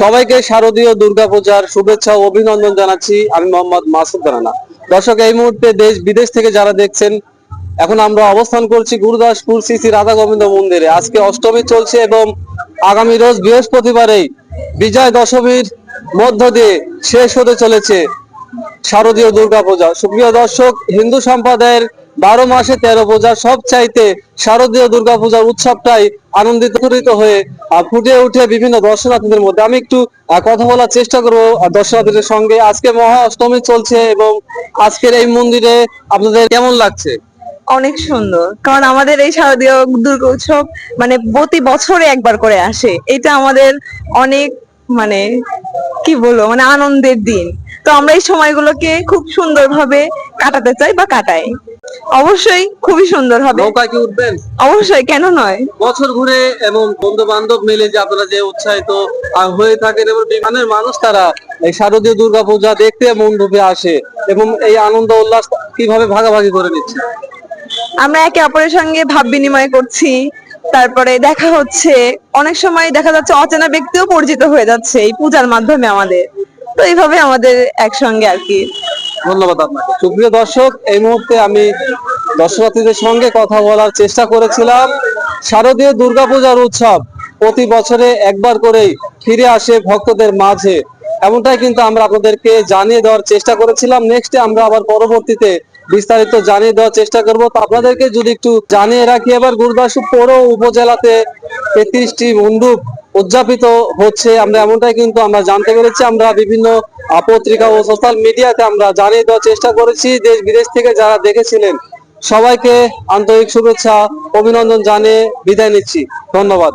সবাইকে শারদীয় দুর্গাপূজার শুভেচ্ছা ও অভিনন্দন জানাচ্ছি। আমি মোহাম্মদ মাসুদ রানা। দর্শক, এই মুহূর্তে দেশ বিদেশ থেকে যারা দেখছেন, এখন আমরা অবস্থান করছি গুরুদাসপুর শ্রী শ্রী রাধা গোবিন্দ মন্দিরে। আজকে অষ্টমী চলছে এবং আগামী রোজ বৃহস্পতিবারেই বিজয় দশমীর মধ্য দিয়ে শেষ হতে চলেছে শারদীয় দুর্গাপূজা। সুপ্রিয় দর্শক, হিন্দু সম্প্রদায়ের বারো মাসে তেরো পূজা সব চাইতে শারদীয় দুর্গাপূজার উৎসবটাই আনন্দিত হয়ে ফুটে উঠে বিভিন্ন দর্শনার্থীদের মধ্যে। আমি একটু কথা বলার চেষ্টা করব দর্শনার্থীদের সঙ্গে। আজকে মহা অষ্টমী চলছে এবং আজকের এই মন্দিরে আপনাদের কেমন লাগছে? অনেক সুন্দর, কারণ আমাদের এই শারদীয় দুর্গা উৎসব মানে প্রতি বছরে একবার করে আসে। এটা আমাদের অনেক মানে কি বলব মানে আনন্দের দিন। তো আমরা এই সময়গুলোকে খুব সুন্দরভাবে কাটাতে চাই বা কাটাই। অবশ্যই খুবই সুন্দর হবে। নৌকায় কি উঠবেন? অবশ্যই কেন নয়। বছর ঘুরে এবং বন্ধু বান্ধব মিলে যে আপনারা যে উৎসাহিত হয়ে থাকেন এবং বিভিন্ন মানুষ তারা এই শারদীয় দুর্গাপূজা দেখতে মন রূপে আসে এবং এই আনন্দ উল্লাস কীভাবে ভাগাভাগি করে নিচ্ছে? আমরা একে অপরের সঙ্গে ভাব বিনিময় করছি। তারপরে দেখা হচ্ছে অনেক সময় দেখা যাচ্ছে অচেনা ব্যক্তিও পরিচিত হয়ে যাচ্ছে এই পূজার মাধ্যমে আমাদের। তো এইভাবে আমাদের একসঙ্গে আর কি। ধন্যবাদ আপনাকে। সুপ্রিয় দর্শক, এই মুহূর্তে আমি দর্শনার্থীদের সঙ্গে কথা বলার চেষ্টা করেছিলাম। শারদীয় দুর্গাপূজার উৎসব প্রতি বছরে একবার করেই ফিরে আসে ভক্তদের মাঝে। এমনটাই কিন্তু আমরা আপনাদেরকে জানিয়ে দেওয়ার চেষ্টা করেছিলাম। নেক্সটে আমরা আবার পরবর্তীতে বিস্তারিত জানিয়ে দেওয়ার চেষ্টা করব। তো আপনাদেরকে যদি একটু জানিয়ে রাখি, এবার গুরুদাসপুর পৌর উপজেলাতে তেত্রিশটি মণ্ডপ উদযাপিত হচ্ছে, আমরা এমনটাই কিন্তু আমরা জানতে পেরেছি। আমরা বিভিন্ন পত্রিকা ও সোশ্যাল মিডিয়াতে আমরা জানিয়ে দেওয়ার চেষ্টা করেছি। দেশ বিদেশ থেকে যারা দেখেছিলেন, সবাইকে আন্তরিক শুভেচ্ছা, অভিনন্দন জানিয়ে বিদায় নিচ্ছি। ধন্যবাদ।